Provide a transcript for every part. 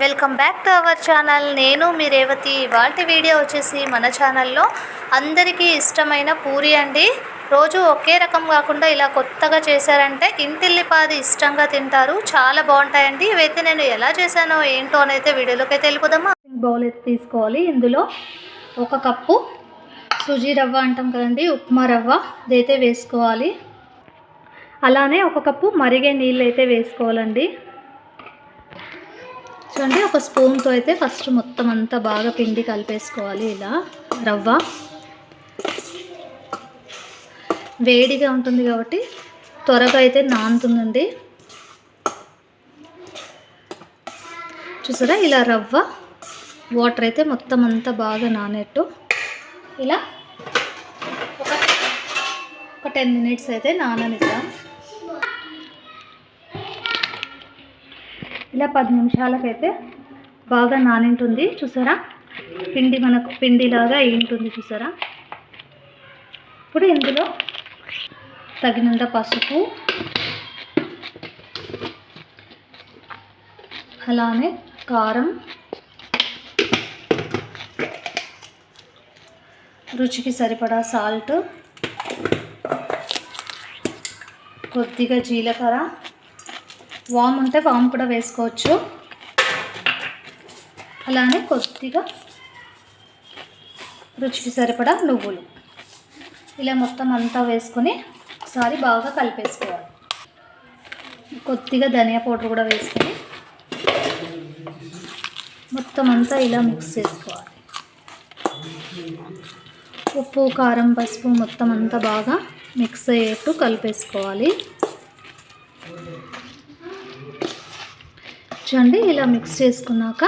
Welcome back to our channel నేను మీ రేవతి. వాటి వీడియో వచ్చేసి మన ఛానల్లో అందరికీ ఇష్టమైన పూరి అండి. రోజు ఒకే రకం కాకుండా ఇలా కొత్తగా చేశారంటే ఇంటిల్లిపాది ఇష్టంగా తింటారు. చాలా బాగుంటాయండి. ఇవైతే నేను ఎలా చేశానో ఏంటో అయితే వీడియోలోకి అయితే వెళ్ళిపోదామా? బౌల్ అయితే తీసుకోవాలి. ఇందులో ఒక కప్పు సుజీ రవ్వ అంటాం కదండి ఉప్మా రవ్వ ఇదైతే వేసుకోవాలి. అలానే ఒక కప్పు మరిగే నీళ్ళు అయితే వేసుకోవాలండి. చూడండి ఒక స్పూన్తో అయితే ఫస్ట్ మొత్తం అంతా బాగా పిండి కలిపేసుకోవాలి ఇలా. రవ్వ వేడిగా ఉంటుంది కాబట్టి త్వరగా అయితే నానుతుందండి. చూసారా ఇలా రవ్వ వాటర్ అయితే మొత్తం అంతా బాగా నానేట్టు. ఇలా ఒక ఒక టెన్ మినిట్స్ అయితే నాననిద్దాం. ఇలా పది నిమిషాలకైతే బాగా నానింటుంది చూసారా? పిండి మనకు పిండిలాగా ఏంటుంది చూసారా? ఇప్పుడు ఇందులో తగినంత పసుపు అలానే కారం రుచికి సరిపడా సాల్ట్ కొద్దిగా జీలకర్ర వామ్ ఉంటే వామ్ కూడా వేసుకోవచ్చు. అలానే కొద్దిగా రుచికి సరిపడా నువ్వులు. ఇలా మొత్తం అంతా వేసుకొని ఒకసారి బాగా కలిపేసుకోవాలి. కొద్దిగా ధనియా పౌడర్ కూడా వేసుకొని మొత్తం అంతా ఇలా మిక్స్ చేసుకోవాలి. ఉప్పు కారం పసుపు మొత్తం అంతా బాగా మిక్స్ అయ్యేట్టు కలిపేసుకోవాలి. అండి ఇలా మిక్స్ చేసుకున్నాక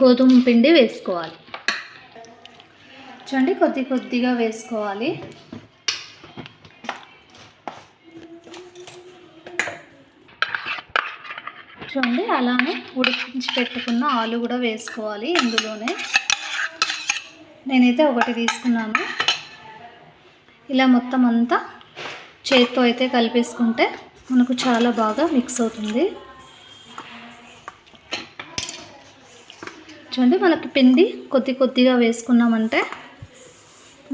గోధుమ పిండి వేసుకోవాలి. చూడండి కొద్ది కొద్దిగా వేసుకోవాలి. చూడండి అలానే ఉడికించి పెట్టుకున్న ఆలు కూడా వేసుకోవాలి ఇందులోనే. నేనైతే ఒకటి తీసుకున్నాను. ఇలా మొత్తం అంతా చేత్తో అయితే కలిపేసుకుంటే మనకు చాలా బాగా మిక్స్ అవుతుంది. చూడండి మనకి పిండి కొద్ది కొద్దిగా వేసుకున్నామంటే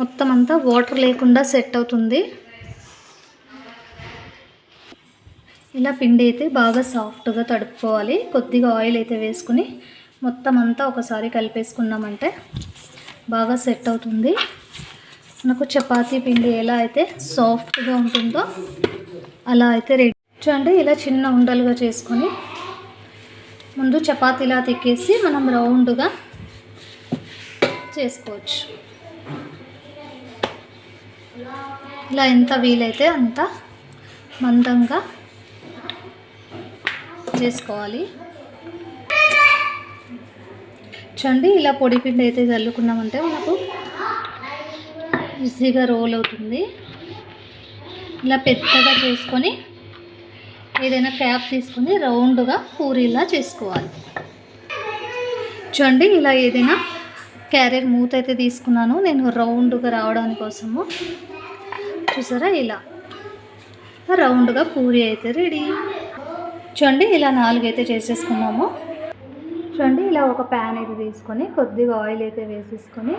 మొత్తం అంతా వాటర్ లేకుండా సెట్ అవుతుంది. ఇలా పిండి అయితే బాగా సాఫ్ట్గా తడుపుకోవాలి. కొద్దిగా ఆయిల్ అయితే వేసుకుని మొత్తం అంతా ఒకసారి కలిపేసుకున్నామంటే బాగా సెట్ అవుతుంది. మనకు చపాతీ పిండి ఎలా అయితే సాఫ్ట్గా ఉంటుందో అలా అయితే రెడీ. చూడండి ఇలా చిన్న ఉండలుగా చేసుకొని ముందు చపాతీలా తిక్కేసి మనం రౌండ్గా చేసుకోవచ్చు. ఇలా ఎంత వీలైతే అంత మందంగా చేసుకోవాలి. చూడండి ఇలా పొడి పిండి అయితే చల్లుకున్నామంటే మనకు ఈజీగా రోల్ అవుతుంది. ఇలా పెద్దగా చేసుకొని ఏదైనా క్యాప్ తీసుకొని రౌండ్గా పూరీలా చేసుకోవాలి. చూడండి ఇలా ఏదైనా క్యారియర్ మూత అయితే తీసుకున్నాను. నేను రౌండ్గా రావడానికి కోసము. చూసారా ఇలా? రౌండ్గా పూరి అయితే రెడీ. చూడండి ఇలా నాలుగైతే చేసేసుకున్నాము. చూడండి ఇలా ఒక ప్యాన్ అయితే తీసుకొని కొద్దిగా ఆయిల్ అయితే వేసేసుకొని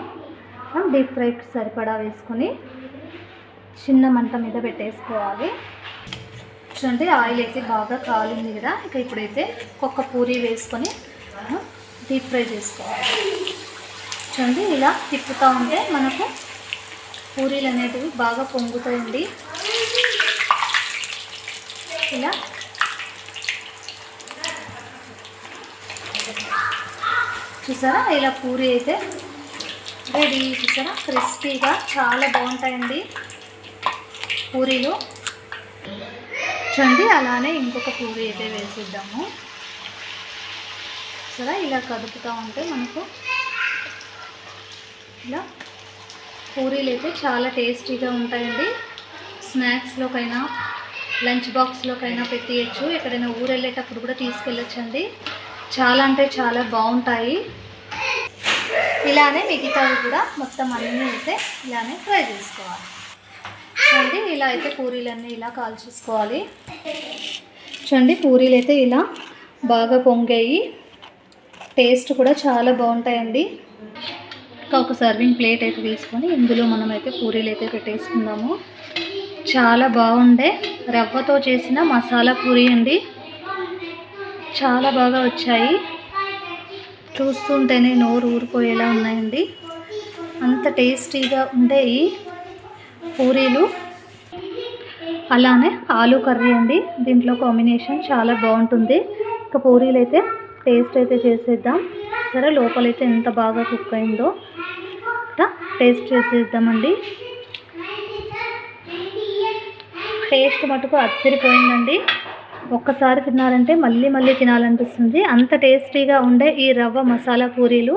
డీప్ ఫ్రైకి సరిపడా వేసుకొని చిన్న మంట మీద పెట్టేసుకోవాలి. చూడండి ఆయిల్ అయితే బాగా కాలింది కదా. ఇక ఇప్పుడైతే ఒక్క పూరి వేసుకొని డీప్ ఫ్రై చేసుకోవాలి. చూడండి ఇలా తిప్పుతూ ఉంటే మనకు పూరీలు అనేటివి బాగా పొంగుతాయండి. ఇలా. చూసారా? ఇలా పూరి అయితే రెడీ. చూసారా? క్రిస్పీగా చాలా బాగుంటాయండి. పూరీలు. చూడండి అలానే ఇంకొక పూరీ అయితే వేసిద్దాము. సరే ఇలా కదుపుతూ ఉంటే మనకు ఇలా పూరీలు అయితే చాలా టేస్టీగా ఉంటాయండి. స్నాక్స్లోకైనా లంచ్ బాక్స్లోకైనా పెట్టేయచ్చు. ఎక్కడైనా ఊరు వెళ్ళేటప్పుడు కూడా తీసుకెళ్ళొచ్చండి. చాలా అంటే చాలా బాగుంటాయి. ఇలానే మిగతావి కూడా మొత్తం అన్నీ అయితే ఇలానే ఫ్రై చేసుకోవాలి. చూడండి ఇలా అయితే పూరీలన్నీ ఇలా కాల్చేసుకోవాలి. చూడండి పూరీలు అయితే ఇలా బాగా పొంగాయి. టేస్ట్ కూడా చాలా బాగుంటాయండి. ఇంకా ఒక సర్వింగ్ ప్లేట్ అయితే తీసుకొని ఇందులో మనమైతే పూరీలు అయితే పెట్టేసుకుందాము చాలా బాగుండే. రవ్వతో చేసిన మసాలా పూరి అండి. చాలా బాగా వచ్చాయి. చూస్తుంటేనే నోరు ఊరిపోయేలా ఉన్నాయండి. అంత టేస్టీగా ఉండే ఈ పూరీలు. అలానే ఆలు కర్రీ అండి. దీంట్లో కాంబినేషన్ చాలా బాగుంటుంది. ఇంకా పూరీలు అయితే టేస్ట్ అయితే చేసేద్దాం. సరే లోపలైతే ఎంత బాగా కుక్ అయిందో ఇట్లా టేస్ట్ చేసేద్దామండి. టేస్ట్ మటుకు అత్తిరిపోయిందండి ఒక్కసారి తిన్నారంటే మళ్ళీ మళ్ళీ తినాలనిపిస్తుంది. అంత టేస్టీగా ఉండే ఈ రవ్వ మసాలా పూరీలు